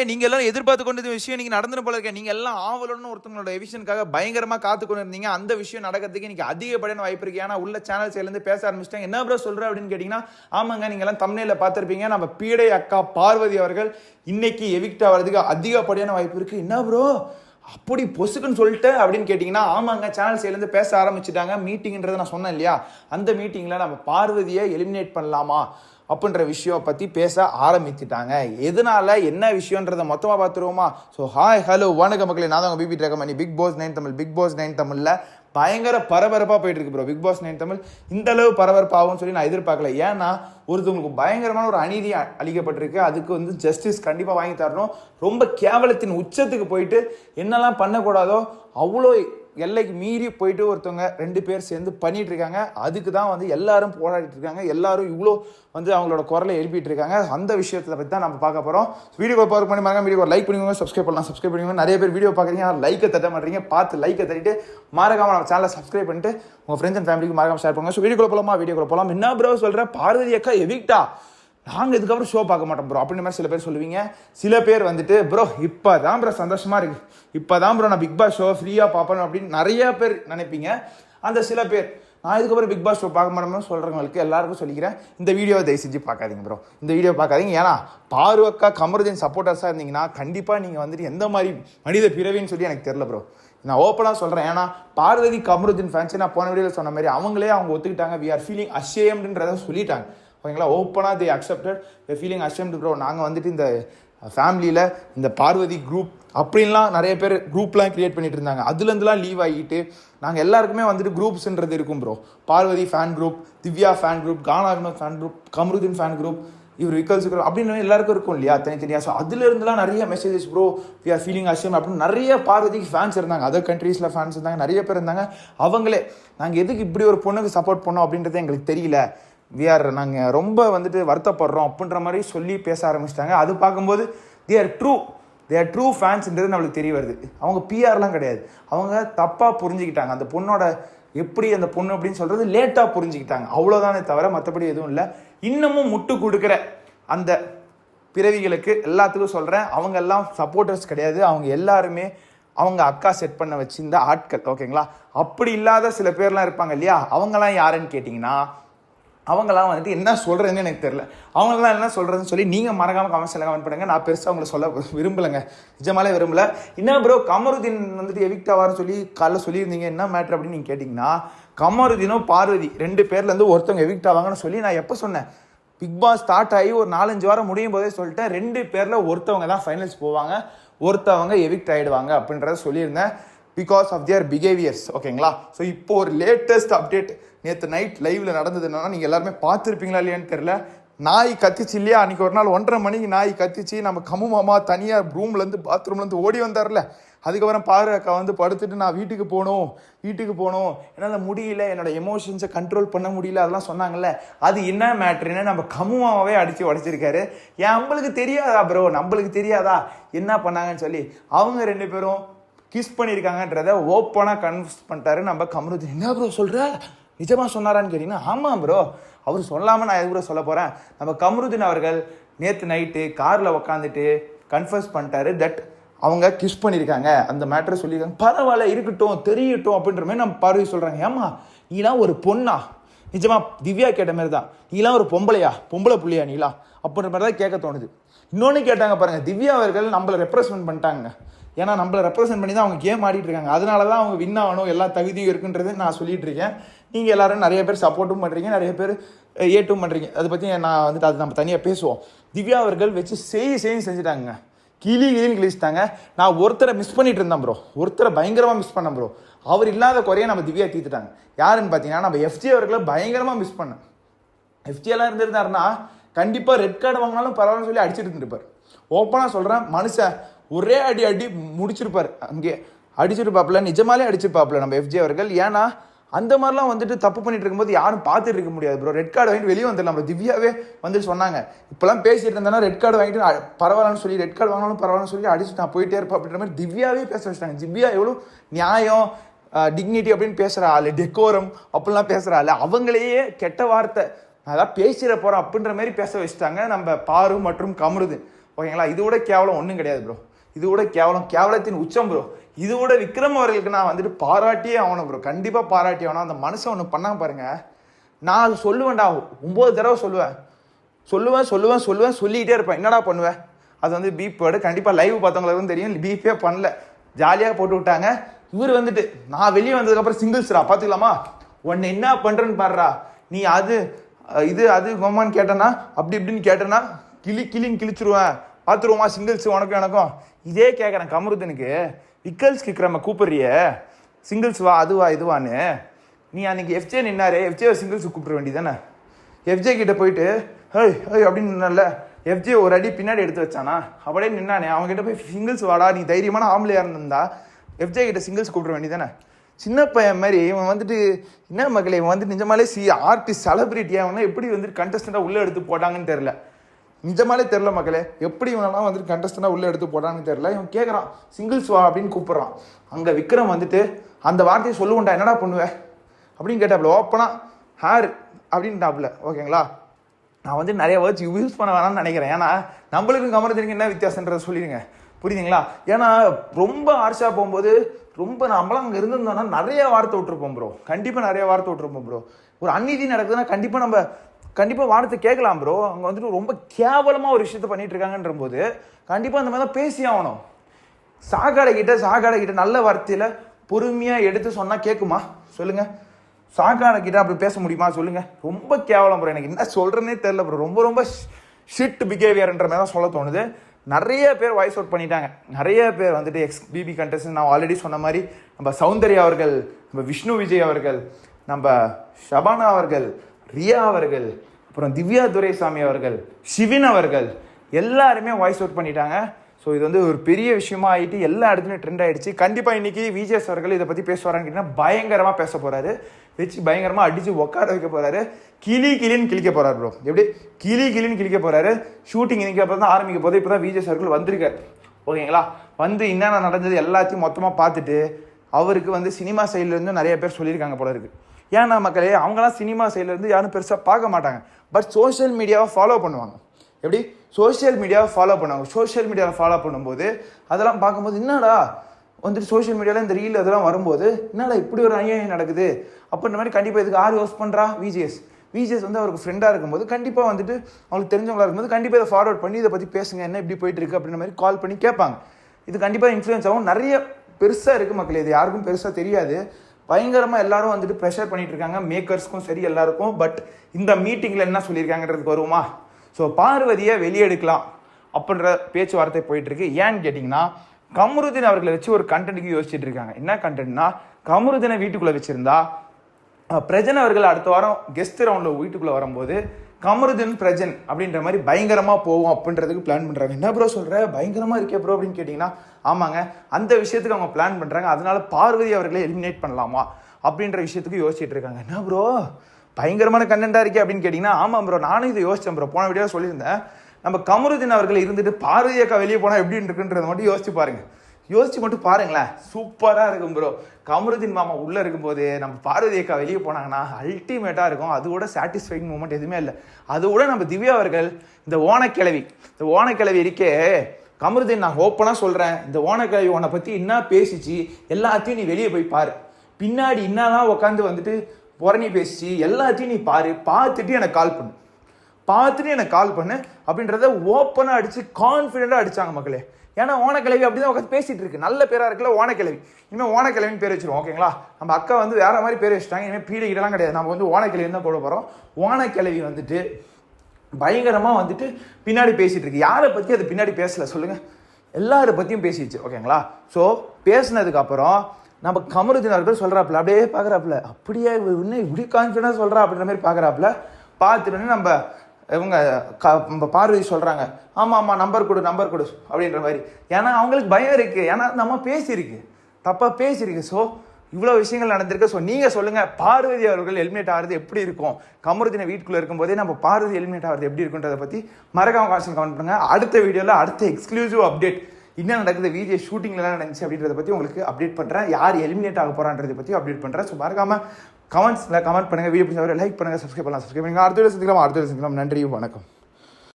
நீங்கள் நீங்க எல்லாம் எதிர்பார்த்து கொண்டது விஷயம் நீங்க நடந்துட்டு போல இருக்க. நீங்க எல்லாம் ஆவலுன்னு ஒருத்தவங்களோட எவிஷனுக்காக பயங்கரமா காத்து கொண்டு இருந்தீங்க அந்த விஷயம் நடக்கிறதுக்கு இன்னைக்கு அதிகப்படியான வாய்ப்பு இருக்கு. ஏன்னா உள்ள சேனல் இருந்து பேச ஆரம்பிச்சிட்டாங்க. என்ன ப்ரோ சொல்ற அப்படின்னு கேட்டீங்கன்னா ஆமாங்க நீங்க எல்லாம் தமிழ்ல பார்த்துருப்பீங்க. நம்ம பீடை அக்கா பார்வதி அவர்கள் இன்னைக்கு எவிக்ட் ஆகிறதுக்கு அதிகப்படியான வாய்ப்பு இருக்கு. என்ன ப்ரோ அப்படி பொசுக்குன்னு சொல்லிட்டு அப்படின்னு கேட்டிங்கன்னா ஆமாங்க சேனல் சைட்லேருந்து பேச ஆரம்பிச்சிட்டாங்க. மீட்டிங்ன்றதை நான் சொன்னேன் இல்லையா? அந்த மீட்டிங்கில் நம்ம பார்வதியை எலிமினேட் பண்ணலாமா? அப்படின்ற விஷயம் பற்றி பேச ஆரம்பித்துட்டாங்க. எதனால என்ன விஷயன்றதை மொத்தமாக பார்த்துருவோமா? ஸோ ஹாய் ஹலோ வணக்க மக்களே. நான் தான் BB Ragamani Bigg Boss nine Tamil Bigg Boss nine தமிழில் பயங்கர பரபரப்பாக போயிட்டு இருக்கு bro Bigg Boss nine Tamil இந்த அளவு பரபரப்பாகும்னு சொல்லி நான் எதிர்பார்க்கல. ஏன்னா ஒருத்தவங்களுக்கு பயங்கரமான ஒரு அநீதி அளிக்கப்பட்டிருக்கு. அதுக்கு வந்து ஜஸ்டிஸ் கண்டிப்பாக வாங்கி தரணும். ரொம்ப கேவலத்தின் உச்சத்துக்கு போயிட்டு என்னெல்லாம் பண்ணக்கூடாதோ அவ்வளோ எல்லைக்கு மீறி போயிட்டு ஒருத்தவங்க ரெண்டு பேர் சேர்ந்து பண்ணிட்டு இருக்காங்க அதுக்கு தான் வந்து எல்லாரும் போராடிட்டு இருக்காங்க எல்லாரும் இவ்வளோ வந்து அவங்களோட குரலை எழுப்பிட்டு இருக்காங்க அந்த விஷயத்தை பற்றி தான் நம்ம பார்க்க போகிறோம் வீடியோ பார்க்க பண்ணி மறக்காம வீடியோ லைக் பண்ணிக்கோங்க சப்ஸ்கிரைப் பண்ணலாம் சப்ஸ்கிரைப் பண்ணிக்கோங்க நிறைய பேர் வீடியோ பார்க்குறீங்க லைக்கை தட்ட மாட்டீங்க. பார்த்து லைக்கை தட்டிட்டு மறக்காமல் நம்ம சேனலை சப்ஸ்கிரைப் பண்ணிட்டு உங்கள் ஃப்ரெண்ட்ஸ் அண்ட் ஃபேமிலிக்கு மறக்காமல் ஷேர் பண்ணுங்க. ஸோ வீடியோ போகலாமா வீடியோ போகலாம் என்ன ப்ரோ சொல்கிறேன் பார்வதி அக்கா எவிக்டா நாங்கள் இதுக்கப்புறம் ஷோ பார்க்க மாட்டோம் ப்ரோ அப்படின்ற மாதிரி சில பேர் சொல்லுவீங்க. சில பேர் வந்துட்டு ப்ரோ இப்போ தான் ப்ரோ சந்தோஷமாக இருக்குது இப்போ தான் ப்ரோ நான் பிக் பாஸ் ஷோ ஃப்ரீயாக பார்ப்பேன் அப்படின்னு நிறைய பேர் நினைப்பீங்க. அந்த சில பேர் நான் இதுக்கப்புறம் பிக் பாஸ் ஷோ பார்க்க மாட்டோம்னு சொல்கிறவங்களுக்கு எல்லாருக்கும் சொல்லிக்கிறேன். இந்த வீடியோவை தயவு செஞ்சு பார்க்காதீங்க ப்ரோ இந்த வீடியோ பார்க்காதீங்க. ஏன்னா பார்வக்கா கமருதீன் சப்போர்ட்டர்ஸாக இருந்தீங்கன்னா கண்டிப்பாக நீங்கள் வந்துட்டு எந்த மாதிரி மனித பிறவின்னு சொல்லி எனக்கு தெரில ப்ரோ நான் ஓப்பனாக சொல்கிறேன் ஏன்னா பார்வதி கமருதீன் ஃபேன்ஸ் நான் போன வீடியோவில் சொன்ன மாதிரி அவங்களே அவங்க ஒத்துக்கிட்டாங்க. வி ஆர் ஃபீலிங் அஷேம்டுன்றதை சொல்லிட்டாங்க. ஓகேங்களா? ஓப்பனாக the accepted feeling ashamed bro நாங்கள் வந்துட்டு இந்த ஃபேமிலியில் இந்த பார்வதி குரூப் அப்படின்லாம் நிறைய பேர் குரூப்லாம் கிரியேட் பண்ணிட்டு இருந்தாங்க. அதுலேருந்துலாம் லீவ் ஆகிட்டு நாங்கள் எல்லாருக்குமே வந்துட்டு குரூப்ஸ்ன்றது இருக்கும் bro Parvathi fan group Divya fan group Gana fan group Kamarudeen fan group இவர் விக்கல்ஸ் குரூப் அப்படின்னு எல்லாருக்கும் இருக்கும் இல்லையா? தனித்தனியாக ஸோ அதுலேருந்துலாம் நிறைய messages bro we are feeling ashamed அப்படின்னு நிறைய பார்வதிக்கு ஃபேன்ஸ் இருந்தாங்க. அதர் கண்ட்ரீஸில் ஃபேன்ஸ் இருந்தாங்க. நிறைய பேர் இருந்தாங்க. அவங்களே நாங்கள் எதுக்கு இப்படி ஒரு பொண்ணுக்கு சப்போர்ட் பண்ணோம்? அப்படின்றது எங்களுக்கு தெரியல. வி ஆர் நாங்கள் ரொம்ப வந்துட்டு வருத்தப்படுறோம் அப்படின்ற மாதிரி சொல்லி பேச ஆரம்பிச்சிட்டாங்க. அது பார்க்கும்போது they are true they are true ஃபேன்ஸ்ன்றது நம்மளுக்கு தெரிய வருது. அவங்க பிஆர்லாம் கிடையாது. அவங்க தப்பாக புரிஞ்சுக்கிட்டாங்க. அந்த பொண்ணோட எப்படி அந்த பொண்ணு அப்படின்னு சொல்கிறது லேட்டாக புரிஞ்சுக்கிட்டாங்க. அவ்வளோதானே தவிர மற்றபடி எதுவும் இல்லை. இன்னமும் முட்டு கொடுக்குற அந்த பிறவிகளுக்கு எல்லாத்துக்கும் சொல்கிறேன் அவங்க எல்லாம் சப்போர்ட்டர்ஸ் கிடையாது. அவங்க எல்லாருமே அவங்க அக்கா செட் பண்ண வச்சிருந்த ஆட்கள். ஓகேங்களா அப்படி இல்லாத சில பேர்லாம் இருப்பாங்க இல்லையா? அவங்கெல்லாம் யாருன்னு கேட்டிங்கன்னா அவங்களாம் வந்துட்டு என்ன சொல்கிறதுன்னு எனக்கு தெரில அவங்களாம் என்ன சொல்கிறதுன்னு சொல்லி நீங்கள் மறக்காம கமெண்ட்ஸில் கமெண்ட் பண்ணுங்க. நான் பெருசாக அவங்கள சொல்ல விரும்பலைங்க. நிஜமாலே விரும்பல. என்ன ப்ரோ கமருதீன் வந்துட்டு எவிக்டாவார்னு சொல்லி காலைல சொல்லியிருந்தீங்க. என்ன மேட்ரு அப்படின்னு நீங்கள் கேட்டிங்கன்னா கமருதீனும் பார்வதி ரெண்டு பேர்லேருந்து ஒருத்தவங்க எவிக்ட் ஆவாங்கன்னு சொல்லி நான் எப்போ சொன்னேன்? பிக் பாஸ் ஸ்டார்ட் ஆகி ஒரு நாலஞ்சு வாரம் முடியும் போதே சொல்லிட்டேன். ரெண்டு பேரில் ஒருத்தவங்க தான் ஃபைனல்ஸ் போவாங்க. ஒருத்தவங்க எவிக்ட் ஆகிடுவாங்க அப்படின்றத சொல்லியிருந்தேன். பிகாஸ் ஆஃப் தியர் பிஹேவியர்ஸ் ஓகேங்களா ஸோ இப்போ ஒரு லேட்டஸ்ட் அப்டேட் நேற்று நைட் லைவில் நடந்தது என்னன்னா நீங்கள் எல்லாருமே பார்த்துருப்பீங்களா இல்லையான்னு தெரில நாய் கத்திச்சு இல்லையா? அன்றைக்கி ஒரு நாள் ஒன்றரை மணிக்கு நாய் கத்திச்சு நம்ம கம்மு மாமா தனியாக ரூம்லேருந்து பாத்ரூம்லேருந்து ஓடி வந்தார்ல அதுக்கப்புறம் பாரு அக்கா வந்து படுத்துட்டு நான் வீட்டுக்கு போகணும் வீட்டுக்கு போகணும். என்னால் முடியல என்னோட எமோஷன்ஸை கண்ட்ரோல் பண்ண முடியல அதெல்லாம் சொன்னாங்கல்ல. அது என்ன மேட்ருன்னு நம்ம கம்முமாவே அடித்து உடச்சிருக்காரு. ஏன் நம்மளுக்கு தெரியாதா ப்ரோ நம்மளுக்கு தெரியாதா? என்ன பண்ணாங்கன்னு சொல்லி அவங்க ரெண்டு பேரும் கிஸ் பண்ணியிருக்காங்கன்றத ஓப்பனாக கன்ஃபியூஸ் பண்ணிட்டாரு நம்ம கமருதீன். என்ன ப்ரோ சொல்கிற நிஜமா சொன்னாரான்னு கேட்டிங்கன்னா ஆமாம் ப்ரோ அவர் சொல்லாமல் நான் எது கூட சொல்ல போகிறேன் நம்ம கமருதீன் அவர்கள் நேற்று நைட்டு காரில் உக்காந்துட்டு கன்ஃபர்ஸ் பண்ணிட்டாரு தட் அவங்க கிஸ் பண்ணியிருக்காங்க. அந்த மேட்டரை சொல்லியிருக்காங்க. பரவாயில்ல இருக்கட்டும் தெரியட்டும் அப்படின்ற மாதிரி நம்ம பார்வை சொல்கிறாங்க ஏமா நீலாம் ஒரு பொண்ணா? நிஜமா திவ்யா கேட்ட மாதிரி தான். நீலாம் ஒரு பொம்பளையா? பொம்பளை புள்ளையா நீலாம் அப்படின்ற மாதிரி தான் கேட்க தோணுது. இன்னொன்று கேட்டாங்க பாருங்கள் திவ்யா அவர்கள் நம்மளை ரெப்ரசன்ட் பண்ணிட்டாங்க. ஏன்னா நம்மளை ரெப்ரசென்ட் பண்ணி தான் அவங்க கேம் ஆடிட்டு இருக்காங்க அதனால தான் அவங்க வின் ஆகணும் எல்லா தகுதியும் இருக்குன்றது நான் சொல்லிட்டு இருக்கேன் நீங்கள் எல்லாரும் நிறைய பேர் சப்போர்ட்டும் பண்ணுறீங்க நிறைய பேர் ஏட்டும் பண்ணுறீங்க அதை பற்றி நான் வந்துட்டு அது நம்ம தனியாக பேசுவோம். திவ்யா அவர்கள் வச்சு செய் செய்யும் செஞ்சுட்டாங்க. கிளி கிளின்னு கிழிச்சிட்டாங்க. நான் ஒருத்தரை மிஸ் பண்ணிட்டு இருந்தேன் ப்ரோ ஒருத்தரை பயங்கரமாக மிஸ் பண்ணேன் ப்ரோ அவர் இல்லாத குறையை நம்ம திவ்யா தீர்த்துட்டாங்க. யாருன்னு பார்த்தீங்கன்னா நம்ம எஃப்ஜி அவர்களை பயங்கரமாக மிஸ் பண்ணேன். எஃப்ஜியெல்லாம் இருந்திருந்தாருன்னா கண்டிப்பாக ரெட் கார்டு வாங்கினாலும் பரவாயில்லன்னு சொல்லி அடிச்சிட்டு இருந்திருப்பார். ஓப்பனாக சொல்கிறேன் மனுஷன் ஒரே அடி அடி முடிச்சிருப்பார். அங்கே அடிச்சிருப்பாப்புல நிஜமாலே அடிச்சிருப்பாப்புல நம்ம எஃப்ஜி அவர்கள். ஏன்னா அந்த மாதிரிலாம் வந்துட்டு தப்பு பண்ணிட்டு இருக்கும்போது யாரும் பார்த்துட்டு இருக்க முடியாது ப்ரோ ரெட் கார்டு வாங்கிட்டு வெளியே வந்துடலாம் நம்ம திவ்யாவே வந்து சொன்னாங்க. இப்போலாம் பேசிட்டு இருந்தேன்னா ரெட் கார்டு வாங்கிட்டு பரவாயில்லன்னு சொல்லி ரெட் கார்டு வாங்கினாலும் பரவாயில்லன்னு சொல்லி அடிச்சு நான் போயிட்டே இருப்பேன் அப்படின்ற மாதிரி திவ்யாவே பேச வச்சிட்டாங்க. திவ்யா எவ்வளோ நியாயம் டிக்னிட்டி அப்படின்னு பேசுகிற ஆள் டெக்கோரம் அப்படிலாம் பேசுகிற ஆள். அவங்களையே கெட்ட வார்த்தை நான் அதான் பேசிட போகிறேன் அப்படின்ற மாதிரி பேச வச்சுட்டாங்க நம்ம பாரு மற்றும் கமருது. ஓகேங்களா? இது கூட கேவலம் ஒன்றும் கிடையாது ப்ரோ இது கூட கேவலம் கேவலத்தின் உச்சம் ப்ரோ இது கூட விக்ரம் அவர்களுக்கு நான் வந்துட்டு பாராட்டியே ஆகணும் ப்ரோ கண்டிப்பாக பாராட்டி ஆகணும். அந்த மனுஷன் ஒன்று பண்ணாம பாருங்க. நான் அது சொல்லுவேன்டா. ஒம்பது தடவை சொல்லுவேன். சொல்லுவேன் சொல்லுவேன் சொல்லுவேன் சொல்லிக்கிட்டே இருப்பேன். என்னடா பண்ணுவேன் அது வந்து பீப் வேர்டு கண்டிப்பாக லைவ் பார்த்தவங்களுக்கு தெரியும். பீப்பே பண்ணல. ஜாலியாக போட்டு விட்டாங்க. இவர் வந்துட்டு நான் வெளியே வந்ததுக்கப்புறம் சிங்கிள்ஸ்ரா பார்த்துக்கலாமா உன்னை என்ன பண்ணுறேன்னு பாடுறா நீ அது இது அது கோமான்னு கேட்டேன்னா அப்படி இப்படின்னு கேட்டேன்னா கிளி கிளின்னு கிழிச்சிருவேன். பார்த்துருவோமா சிங்கிள்ஸ் உனக்கும் எனக்கும்? இதே கேட்குறேன் கமருதனுக்கு. விக்கல்ஸ் கிக்கிறம கூப்பிடுறிய. சிங்கிள்ஸ் வா அதுவா இதுவான்னு. நீ அன்னைக்கு எஃப்ஜே நின்னாரு எஃப்ஜே சிங்கிள்ஸ் கூப்பிட வேண்டியதானே எஃப்ஜே கிட்ட போயிட்டு ஹேய் ஹேய் அப்படின்னு நின்னல எஃப்ஜே ஒரு அடி பின்னாடி எடுத்து வச்சானா? அப்படியே நின்னானே. அவங்க கிட்ட போய் சிங்கிள்ஸ் வாடா நீ தைரியமான ஆம்பளையாக இருந்திருந்தா. எஃப்ஜே கிட்ட சிங்கிள்ஸ் கூப்பிட வேண்டியதானே சின்ன பையன் மாதிரி இவன் வந்துட்டு என்ன மக்களே இவன் வந்துட்டு நிஜமாலே சி ஆர்டிஸ்ட் செலிபிரிட்டி அவனா எப்படி வந்துட்டு கண்டஸ்டண்ட்டாக உள்ளே எடுத்து போட்டாங்கன்னு தெரில நிஜமாலே தெரில மக்களே எப்படி இவனெல்லாம் வந்துட்டு கண்டஸ்டனாக உள்ளே எடுத்து போடான்னு தெரில இவன் கேட்குறான் சிங்கிள்ஸ் வா? அப்படின்னு கூப்பிட்றான். அங்கே விக்ரம் வந்துட்டு அந்த வார்த்தையை சொல்லுவோண்டா என்னடா பண்ணுவேன் அப்படின்னு கேட்டாப்புல ஓப்பனாக ஹேர் அப்படின்ட்டாப்புல ஓகேங்களா? நான் வந்து நிறைய வேர்ட்ஸ் யூஸ் பண்ண வேணாம்னு நினைக்கிறேன். ஏன்னா நம்மளுக்கும் கமரத்திற்கு என்ன வித்தியாசன்றதை சொல்லிடுங்க. புரியுதுங்களா? ஏன்னா ரொம்ப ஆர்ஷா போகும்போது ரொம்ப நம்மளாம் அங்கே இருந்திருந்தோம்னா நிறைய வார்த்தை விட்டுருப்போம் ப்ரோ கண்டிப்பாக நிறைய வார்த்தை விட்டுருப்போம் ப்ரோ ஒரு அநீதி நடக்குதுன்னா கண்டிப்பாக நம்ம கண்டிப்பாக வானத்தை கேட்கலாம் ப்ரோ அங்கே வந்துட்டு ரொம்ப கேவலமாக ஒரு விஷயத்த பண்ணிட்டு இருக்காங்கன்ற போது கண்டிப்பாக அந்த மாதிரி தான் பேசி ஆகணும். சாக்காடை கிட்ட கிட்ட நல்ல வார்த்தையில் பொறுமையாக எடுத்து சொன்னால் கேட்குமா சொல்லுங்கள் சாகாடைகிட்ட அப்படி பேச முடியுமா? சொல்லுங்கள் ரொம்ப கேவலம் ப்ரோ எனக்கு என்ன சொல்கிறேன்னே தெரில ப்ரோ ரொம்ப ரொம்ப ஷிட் பிஹேவியர்ன்ற மாதிரி தான் சொல்ல தோணுது. நிறைய பேர் வாய்ஸ் அவுட் பண்ணிட்டாங்க. நிறைய பேர் வந்துட்டு எக்ஸ் பிபி கண்டஸ்ட் நான் ஆல்ரெடி சொன்ன மாதிரி நம்ம சௌந்தர்யா அவர்கள் நம்ம விஷ்ணு விஜய் அவர்கள் நம்ம ஷபானா அவர்கள் ரியா அவர்கள் அப்புறம் திவ்யா துரைசாமி அவர்கள் சிவின் அவர்கள் எல்லாருமே வாய்ஸ் அவுட் பண்ணிட்டாங்க. ஸோ இது வந்து ஒரு பெரிய விஷயமா ஆயிட்டு எல்லா இடத்துலையும் ட்ரெண்ட் ஆகிடுச்சு கண்டிப்பாக இன்னைக்கு விஜேஎஸ் அவர்கள் இதை பற்றி பேசுவாரான்னு கேட்டிங்கன்னா பயங்கரமாக பேச போகிறாரு வச்சு பயங்கரமாக அடித்து உட்கார வைக்க போகிறாரு கிளி கிளின்னு கிழிக்க போகிறார் ப்ரோ எப்படி? கிளி கிளின்னு கிழிக்க போகிறாரு ஷூட்டிங் இன்றைக்கி அப்புறம் தான் ஆரம்பிக்க போது இப்போ தான் விஜேஎஸ் அவர்கள் வந்திருக்கார். ஓகேங்களா? வந்து என்னென்ன நடந்தது எல்லாத்தையும் மொத்தமாக பார்த்துட்டு அவருக்கு வந்து சினிமா சைட்லேருந்து நிறைய பேர் சொல்லியிருக்காங்க போல இருக்குது ஏன்னா மக்களே அவங்களாம் சினிமா சைட்லேருந்து யாரும் பெருசாக பார்க்க மாட்டாங்க. பட் சோஷியல் மீடியாவை ஃபாலோ பண்ணுவாங்க. எப்படி? சோஷியல் மீடியாவை ஃபாலோ பண்ணுவாங்க. சோஷியல் மீடியாவை ஃபாலோ பண்ணும்போது அதெல்லாம் பார்க்கும்போது என்னடா? வந்துட்டு சோஷியல் மீடியாவில் இந்த ரீல் அதெல்லாம் வரும்போது என்னடா இப்படி ஒரு அநியாயம் நடக்குது? அப்படின்ற மாதிரி கண்டிப்பாக இதுக்கு யார் யோஸ் பண்ணுறா விஜிஎஸ் விஜிஎஸ் வந்து அவருக்கு ஃப்ரெண்டாக இருக்கும்போது கண்டிப்பாக வந்துட்டு அவங்களுக்கு தெரிஞ்சவங்களாக இருக்கும்போது கண்டிப்பாக இதை ஃபார்வர்ட் பண்ணி இதை பற்றி பேசுங்க என்ன இப்படி போயிட்டு இருக்கு அப்படின்ற மாதிரி கால் பண்ணி கேட்பாங்க. இது கண்டிப்பாக இன்ஃப்ளூயன்ஸ் ஆகும். நிறைய பெருசாக இருக்குது மக்களே இது யாருக்கும் பெருசாக தெரியாது. பயங்கரமாக எல்லாரும் வந்துட்டு ப்ரெஷர் பண்ணிட்டு இருக்காங்க மேக்கர்ஸ்க்கும் சரி எல்லாருக்கும். பட் இந்த மீட்டிங்கில் என்ன சொல்லியிருக்காங்கன்றதுக்கு வருமா? ஸோ பார்வதியை வெளியெடுக்கலாம் அப்படின்ற பேச்சுவார்த்தை போயிட்டு இருக்கு ஏன்னு கேட்டிங்கன்னா கமருதீன் அவர்களை வச்சு ஒரு கண்டென்ட்டுக்கு யோசிச்சுட்டு இருக்காங்க என்ன கண்டென்ட்னா கமருதீனை வீட்டுக்குள்ளே வச்சிருந்தா பிரஜன் அவர்கள் அடுத்த வாரம் கெஸ்ட் ரவுண்டில் வீட்டுக்குள்ளே வரும்போது கமருதன் பிரஜன் அப்படின்ற மாதிரி பயங்கரமாக போவோம் அப்படின்றதுக்கு பிளான் பண்ணுறாங்க என்ன ப்ரோ சொல்கிற பயங்கரமாக இருக்கே ப்ரோ அப்படின்னு கேட்டிங்கன்னா ஆமாங்க அந்த விஷயத்துக்கு அவங்க பிளான் பண்ணுறாங்க அதனால பார்வதி அவர்களை எலிமினேட் பண்ணலாமா அப்படின்ற விஷயத்துக்கு யோசிச்சுட்டு இருக்காங்க. என்ன ப்ரோ பயங்கரமான கண்டென்ட்டாக இருக்கே அப்படின்னு கேட்டிங்கன்னா ஆமாம் ப்ரோ நானும் இதை யோசித்தேன் ப்ரோ போன வீடியோ சொல்லியிருந்தேன் நம்ம கமருதீன் அவர்கள் இருந்துட்டு பார்வதி அக்கா வெளியே போனால் எப்படி இருக்குன்றதை மட்டும் யோசிச்சு பாருங்க. யோசிச்சு மட்டும் பாருங்களேன். சூப்பராக இருக்கும் ப்ரோ கமருதீன் மாமா உள்ளே இருக்கும்போது நம்ம பார்வதி அக்கா வெளியே போனாங்கன்னா அல்டிமேட்டாக இருக்கும். அது கூட சாட்டிஸ்ஃபைங் மூமெண்ட் எதுவுமே இல்லை. அது கூட நம்ம திவ்யா அவர்கள் இந்த ஓனக்கிழவி இந்த ஓனக்கிழவி இருக்கே கமருதீன் நான் ஓப்பனாக சொல்கிறேன் இந்த ஓனக்கிழவி உன்னை பற்றி என்ன பேசிச்சு எல்லாத்தையும் நீ வெளியே போய் பாரு. பின்னாடி என்னெல்லாம் உட்காந்து வந்துட்டு புறணி பேசிச்சு எல்லாத்தையும் நீ பாரு. பார்த்துட்டு எனக்கு கால் பண்ணு. பார்த்துட்டு எனக்கு கால் பண்ணு. அப்படின்றத ஓப்பனாக அடித்து கான்ஃபிடென்ட்டாக அடிச்சாங்க மக்களே. ஏன்னா ஓனக்கிழவி அப்படி தான் உட்காந்து பேசிட்டு இருக்கு. நல்ல பேரா இருக்குல்ல ஓனக்கிழவி. இனிமேல் ஓனக்கிழவின்னு பேர் வச்சிருவோம் ஓகேங்களா? நம்ம அக்கா வந்து வேற மாதிரி பேர் வச்சுட்டாங்க. இனிமேல் பீடை கிடையாது. நம்ம வந்து ஓனக்கிழவி தான் போட போகிறோம் ஓனக்கிழவி வந்துட்டு பயங்கரமாக வந்துட்டு பின்னாடி பேசிட்டு இருக்கு. யாரை பற்றி அது பின்னாடி பேசல? சொல்லுங்க. எல்லாரை பற்றியும் பேசிடுச்சு ஓகேங்களா? ஸோ பேசினதுக்கு அப்புறம் நம்ம கமருதீன் அவர்கள் சொல்கிறாப்புல அப்படியே பார்க்குறாப்புல அப்படியே இன்னும் இப்படி கான்ஃபிடண்டாக சொல்கிறா அப்படின்ற மாதிரி பார்க்குறாப்புல பார்த்துட்டு நம்ம இவங்க க நம்ம பார்வதி சொல்கிறாங்க ஆமாம் ஆமாம் நம்பர் கொடு நம்பர் கொடு அப்படின்ற மாதிரி. ஏன்னா அவங்களுக்கு பயம் இருக்குது ஏன்னா நம்ம பேசியிருக்கு. தப்பாக பேசியிருக்கு. ஸோ இவ்வளோ விஷயங்கள் நடந்திருக்கு. ஸோ நீங்கள் சொல்லுங்கள் பார்வதி அவர்கள் எலிமினேட் ஆகிறது எப்படி இருக்கும்? கமருதின வீட்டுக்குள்ளே இருக்கும்போதே நம்ம பார்வதி எலிமினேட் ஆகிறது எப்படி இருக்குன்றதை பற்றி மறக்காம கான்சன் கமெண்ட் பண்ணுங்க. அடுத்த வீடியோவில் அடுத்த எக்ஸ்க்ளூசிவ் அப்டேட் என்ன நடக்குது? வீடியோ ஷூட்டிங்லாம் நடந்துச்சு அப்படின்றத பற்றி உங்களுக்கு அப்டேட் பண்ணுறேன் யார் எலிமினேட் ஆக போகிறான்றதை பற்றி அப்டேட் பண்ணுறேன் ஸோ மறக்காமல் கமெண்ட்ஸில் கமெண்ட் பண்ணுங்கள் வீடியோ பிடிச்சவரை லைக் பண்ணுங்கள் சப்ஸ்கிரைப் பண்ணலாம் சப்ஸ்கிரைப் பண்ணுங்கள் அடுத்த வீடியோ சந்திக்கலாம் அடுத்த வீடியோ சந்திக்கலாம். நன்றி வணக்கம்.